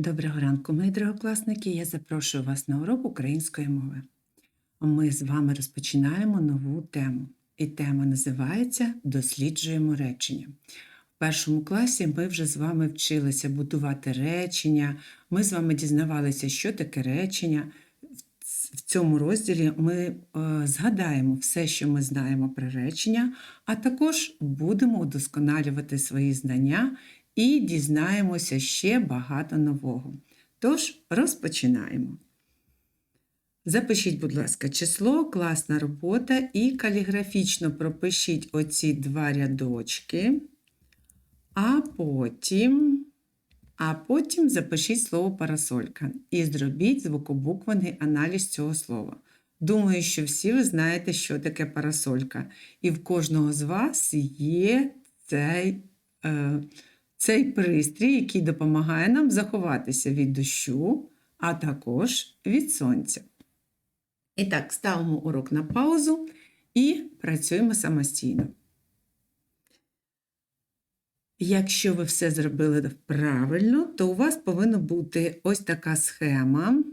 Доброго ранку, мої другокласники. Я запрошую вас на урок української мови. Ми з вами розпочинаємо нову тему. І тема називається Досліджуємо речення. В першому класі ми вже з вами вчилися будувати речення. Ми з вами дізнавалися, що таке речення. В цьому розділі ми е, згадаємо все, що ми знаємо про речення, а також будемо удосконалювати свої знання і дізнаємося ще багато нового. Тож розпочинаємо. Запишіть, будь ласка, число, класна робота і каліграфічно пропишіть оці два рядочки, а потім, а потім запишіть слово парасолька і зробіть звукобуквений аналіз цього слова. Думаю, що всі ви знаєте, що таке парасолька, і в кожного з вас є цей. Е, цей пристрій, який допомагає нам заховатися від дощу, а також від сонця. І так, ставимо урок на паузу і працюємо самостійно. Якщо ви все зробили правильно, то у вас повинна бути ось така схема.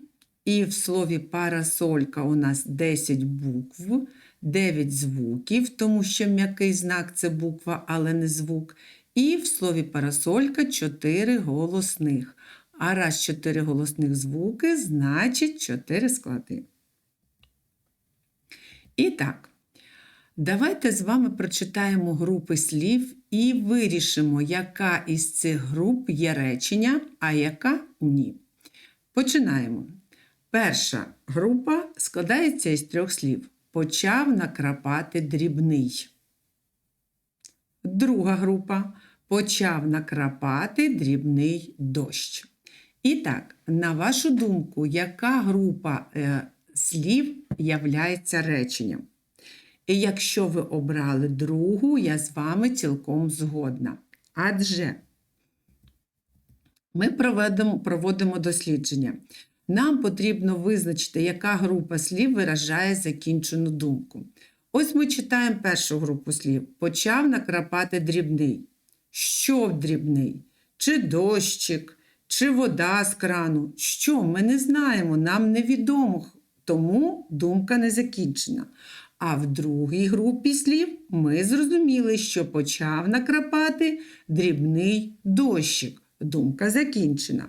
І в слові парасолька у нас 10 букв, 9 звуків, тому що м'який знак це буква, але не звук. І в слові парасолька 4 голосних. А раз 4 голосних звуки, значить 4 склади. І так, давайте з вами прочитаємо групи слів і вирішимо, яка із цих груп є речення, а яка ні. Починаємо. Перша група складається із трьох слів. Почав накрапати дрібний. Друга група почав накрапати дрібний дощ. І так, на вашу думку, яка група е, слів являється реченням? І якщо ви обрали другу, я з вами цілком згодна. Адже ми проведемо, проводимо дослідження. Нам потрібно визначити, яка група слів виражає закінчену думку. Ось ми читаємо першу групу слів. Почав накрапати дрібний. Що дрібний? Чи дощик, чи вода з крану? Що? Ми не знаємо, нам невідомо, тому думка не закінчена. А в другій групі слів ми зрозуміли, що почав накрапати дрібний дощик. Думка закінчена.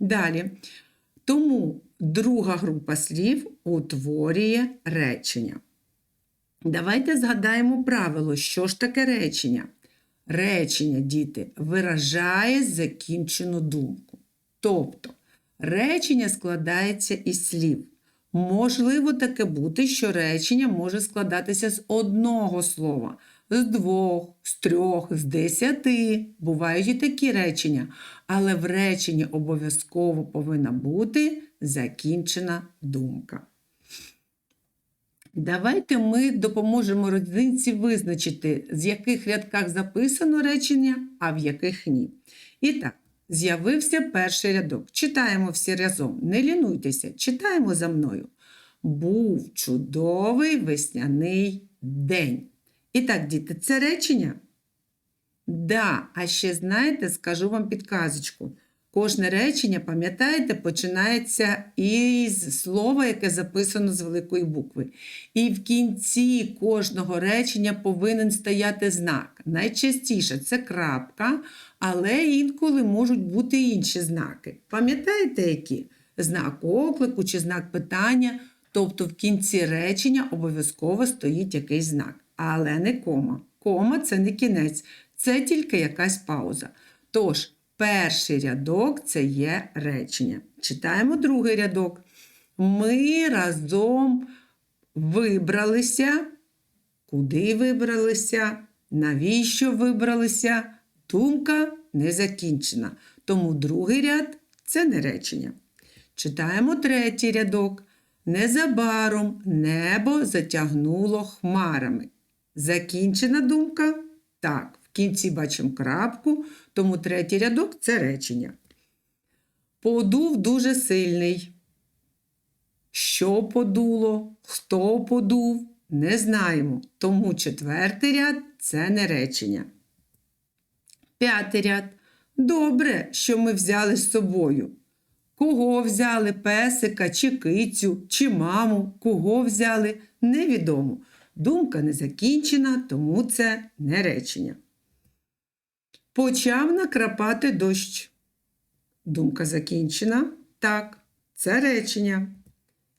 Далі. Тому друга група слів утворює речення. Давайте згадаємо правило, що ж таке речення. Речення, діти, виражає закінчену думку. Тобто, речення складається із слів. Можливо таке бути, що речення може складатися з одного слова, з двох, з трьох, з десяти. Бувають і такі речення, але в реченні обов'язково повинна бути закінчена думка. Давайте ми допоможемо родинці визначити, з яких рядках записано речення, а в яких ні. І так, з'явився перший рядок. Читаємо всі разом. Не лінуйтеся, читаємо за мною. Був чудовий весняний день. І так, діти, це речення? Да, а ще знаєте, скажу вам підказочку. Кожне речення, пам'ятаєте, починається із слова, яке записано з великої букви. І в кінці кожного речення повинен стояти знак. Найчастіше це крапка, але інколи можуть бути інші знаки. Пам'ятаєте, які? Знак оклику чи знак питання. Тобто в кінці речення обов'язково стоїть якийсь знак, але не кома. Кома це не кінець, це тільки якась пауза. Тож, Перший рядок це є речення. Читаємо другий рядок. Ми разом вибралися. Куди вибралися? Навіщо вибралися? Думка не закінчена. Тому другий ряд це не речення. Читаємо третій рядок. Незабаром небо затягнуло хмарами. Закінчена думка? Так кінці бачимо крапку, тому третій рядок це речення. Подув дуже сильний. Що подуло, хто подув, не знаємо. Тому четвертий ряд це не речення. П'ятий ряд. Добре, що ми взяли з собою. Кого взяли песика, чи кицю, чи маму, кого взяли, невідомо. Думка не закінчена, тому це не речення. Почав накрапати дощ. Думка закінчена. Так, це речення.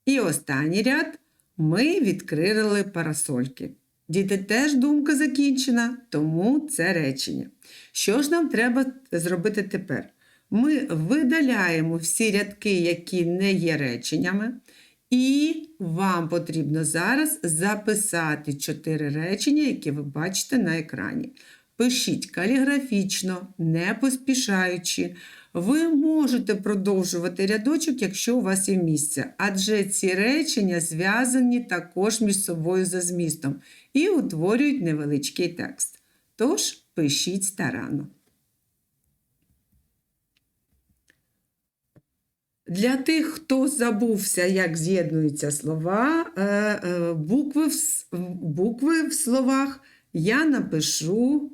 І останній ряд ми відкрили парасольки. Діти теж думка закінчена, тому це речення. Що ж нам треба зробити тепер? Ми видаляємо всі рядки, які не є реченнями, і вам потрібно зараз записати чотири речення, які ви бачите на екрані. Пишіть каліграфічно, не поспішаючи. Ви можете продовжувати рядочок, якщо у вас є місце, адже ці речення зв'язані також між собою за змістом і утворюють невеличкий текст. Тож пишіть старанно. Для тих, хто забувся, як з'єднуються слова, е, е, букви в, букви в словах я напишу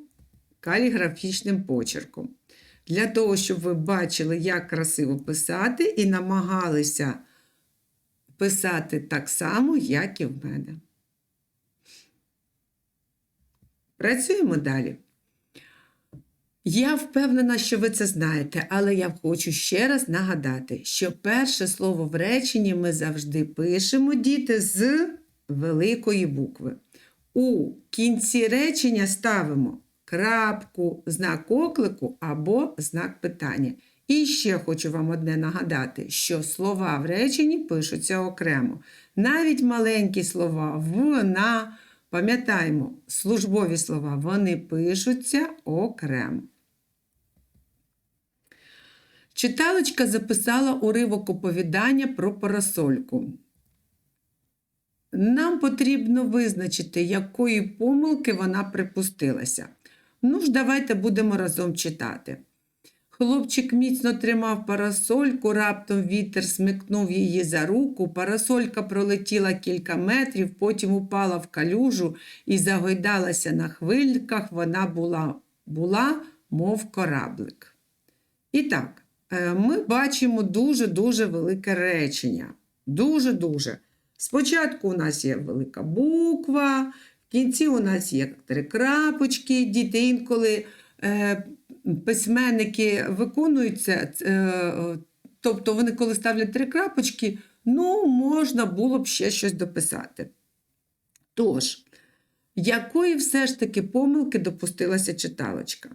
каліграфічним почерком. Для того, щоб ви бачили, як красиво писати, і намагалися писати так само, як і в мене. Працюємо далі. Я впевнена, що ви це знаєте, але я хочу ще раз нагадати, що перше слово в реченні ми завжди пишемо діти з великої букви. У кінці речення ставимо крапку, знак оклику або знак питання. І ще хочу вам одне нагадати, що слова в реченні пишуться окремо. Навіть маленькі слова вона, пам'ятаємо, службові слова, вони пишуться окремо. Читалочка записала уривок оповідання про парасольку. Нам потрібно визначити, якої помилки вона припустилася. Ну ж, давайте будемо разом читати. Хлопчик міцно тримав парасольку, раптом вітер смикнув її за руку. Парасолька пролетіла кілька метрів, потім упала в калюжу і загойдалася на хвильках. Вона була, була мов кораблик. І так, е, ми бачимо дуже-дуже велике речення. Дуже-дуже. Спочатку у нас є велика буква, в кінці у нас є три крапочки, діти інколи е, письменники виконують це, е, тобто вони, коли ставлять три крапочки, ну, можна було б ще щось дописати. Тож, якої все ж таки помилки допустилася читалочка?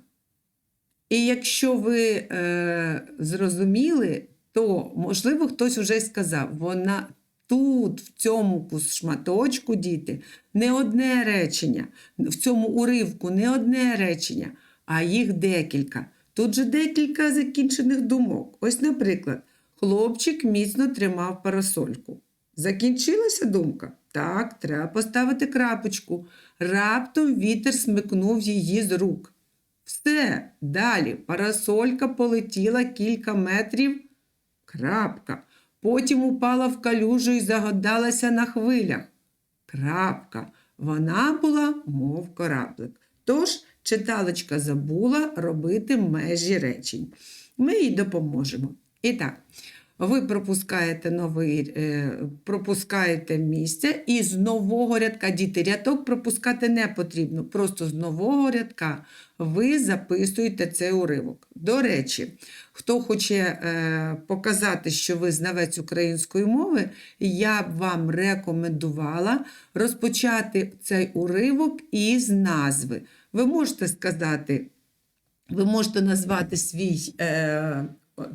І якщо ви е, зрозуміли, то, можливо, хтось вже й сказав, вона тут, в цьому шматочку, діти, не одне речення, в цьому уривку не одне речення, а їх декілька. Тут же декілька закінчених думок. Ось, наприклад, хлопчик міцно тримав парасольку. Закінчилася думка? Так, треба поставити крапочку. Раптом вітер смикнув її з рук. Все, далі парасолька полетіла кілька метрів. Крапка. Потім упала в калюжу і загадалася на хвилях. Крапка. Вона була, мов кораблик. Тож читалочка забула робити межі речень. Ми їй допоможемо. І так, ви пропускаєте новий, е, пропускаєте місце і з нового рядка, діти, рядок пропускати не потрібно. Просто з нового рядка ви записуєте цей уривок. До речі, хто хоче е, показати, що ви знавець української мови, я б вам рекомендувала розпочати цей уривок із назви. Ви можете сказати, ви можете назвати свій е,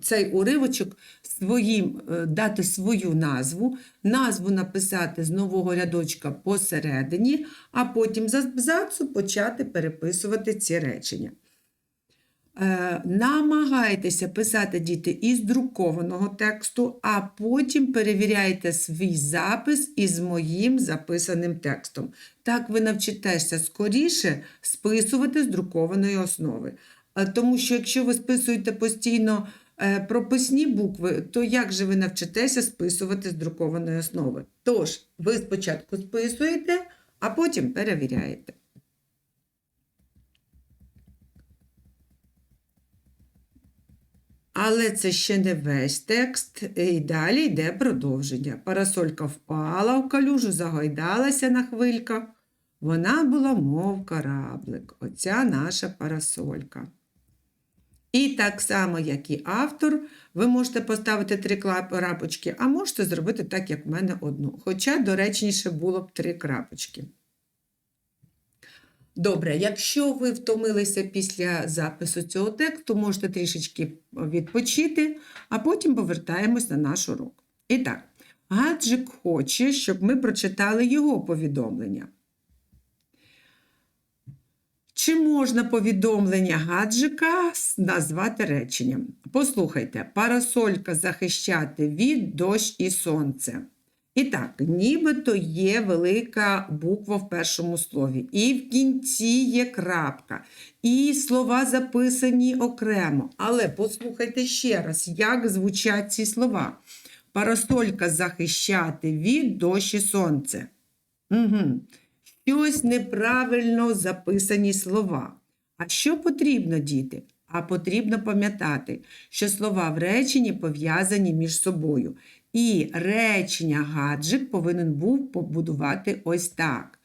цей уривочок своїм, е, дати свою назву, назву написати з нового рядочка посередині, а потім з абзацу почати переписувати ці речення. Е, намагайтеся писати діти із друкованого тексту, а потім перевіряйте свій запис із моїм записаним текстом. Так ви навчитеся скоріше списувати з друкованої основи. Е, Тому що якщо ви списуєте постійно прописні букви, то як же ви навчитеся списувати з друкованої основи? Тож, ви спочатку списуєте, а потім перевіряєте. Але це ще не весь текст, і далі йде продовження. Парасолька впала в калюжу, загойдалася на хвильках. Вона була, мов кораблик. Оця наша парасолька. І так само, як і автор, ви можете поставити три крапочки, а можете зробити так, як в мене одну. Хоча доречніше було б три крапочки. Добре, якщо ви втомилися після запису цього тексту, можете трішечки відпочити, а потім повертаємось на наш урок. І так, Гаджик хоче, щоб ми прочитали його повідомлення. Чи можна повідомлення гаджика назвати реченням? Послухайте, парасолька захищати від дощ і сонце. І так, нібито є велика буква в першому слові, і в кінці є крапка, і слова записані окремо. Але послухайте ще раз, як звучать ці слова. Парасолька захищати від дощ і сонце. Угу. Щось неправильно записані слова. А що потрібно, діти? А потрібно пам'ятати, що слова в реченні пов'язані між собою. І речення гаджик повинен був побудувати ось так.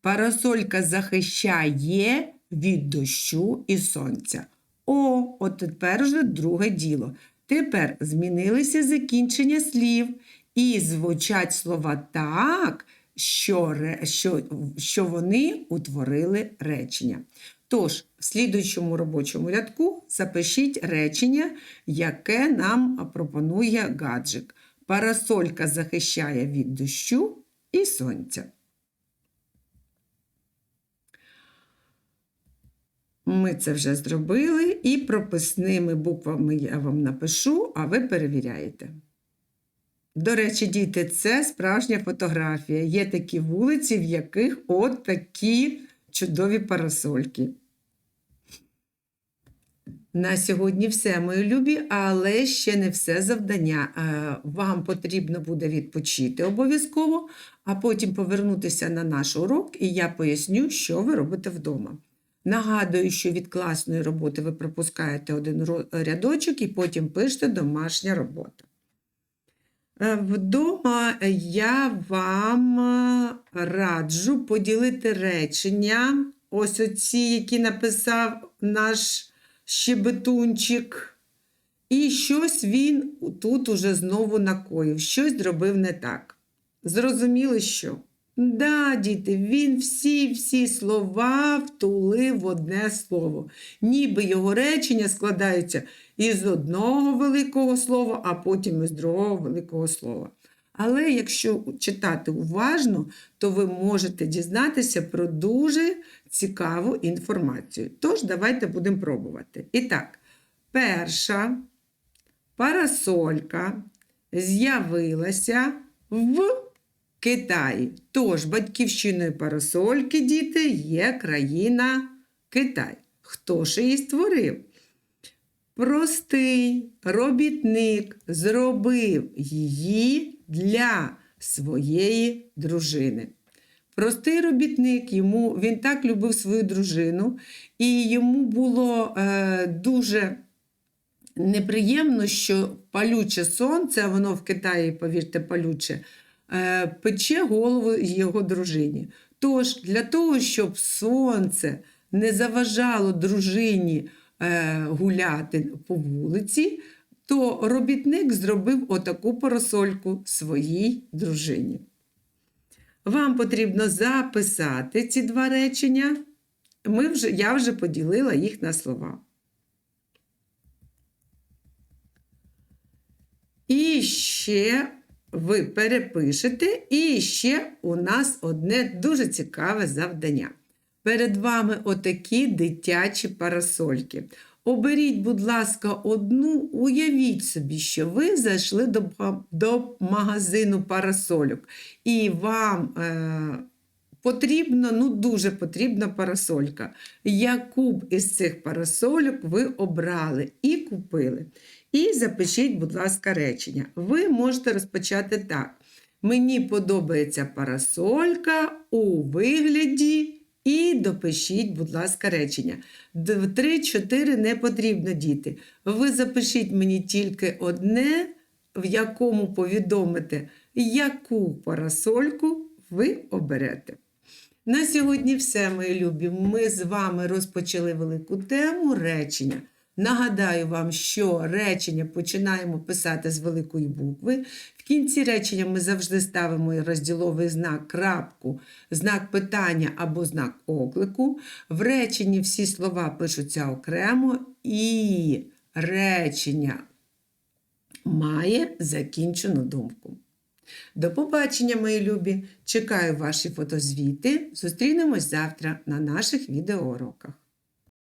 Парасолька захищає від дощу і сонця. О, от тепер вже друге діло. Тепер змінилися закінчення слів, і звучать слова так, що, що, що вони утворили речення. Тож, в слідуючому робочому рядку запишіть речення, яке нам пропонує гаджик. Парасолька захищає від дощу і сонця. Ми це вже зробили, і прописними буквами я вам напишу, а ви перевіряєте. До речі, діти, це справжня фотографія. Є такі вулиці, в яких от такі чудові парасольки. На сьогодні все, мої любі, але ще не все завдання. Вам потрібно буде відпочити обов'язково, а потім повернутися на наш урок, і я поясню, що ви робите вдома. Нагадую, що від класної роботи ви пропускаєте один рядочок і потім пишете домашня робота. Е, вдома я вам раджу поділити речення, ось оці, які написав наш щебетунчик. І щось він тут уже знову накоїв, щось зробив не так. Зрозуміло, що? Да, діти, він всі-всі слова втулив в одне слово. Ніби його речення складаються із одного великого слова, а потім із другого великого слова. Але якщо читати уважно, то ви можете дізнатися про дуже цікаву інформацію. Тож, давайте будемо пробувати. І так, перша парасолька з'явилася в Китаї. Тож, батьківщиною парасольки, діти, є країна Китай. Хто ж її створив? Простий робітник зробив її для своєї дружини. Простий робітник, йому, він так любив свою дружину, і йому було е, дуже неприємно, що палюче сонце, воно в Китаї, повірте, палюче, пече голову його дружині. Тож, для того, щоб сонце не заважало дружині е, гуляти по вулиці, то робітник зробив отаку парасольку своїй дружині. Вам потрібно записати ці два речення. Ми вже, Я вже поділила їх на слова. І ще ви перепишете, і ще у нас одне дуже цікаве завдання. Перед вами отакі дитячі парасольки. Оберіть, будь ласка, одну, уявіть собі, що ви зайшли до до магазину парасольок, і вам е, потрібна, ну дуже потрібна парасолька. Яку б із цих парасольок ви обрали і купили. І запишіть, будь ласка, речення. Ви можете розпочати так. Мені подобається парасолька у вигляді І допишіть, будь ласка, речення. Д- Три-чотири не потрібно, діти. Ви запишіть мені тільки одне, в якому повідомите, яку парасольку ви оберете. На сьогодні все, мої любі. Ми з вами розпочали велику тему речення. Нагадаю вам, що речення починаємо писати з великої букви. В кінці речення ми завжди ставимо розділовий знак, крапку, знак питання або знак оклику. В реченні всі слова пишуться окремо, і речення має закінчену думку. До побачення, мої любі! Чекаю ваші фотозвіти. Зустрінемось завтра на наших відеоуроках.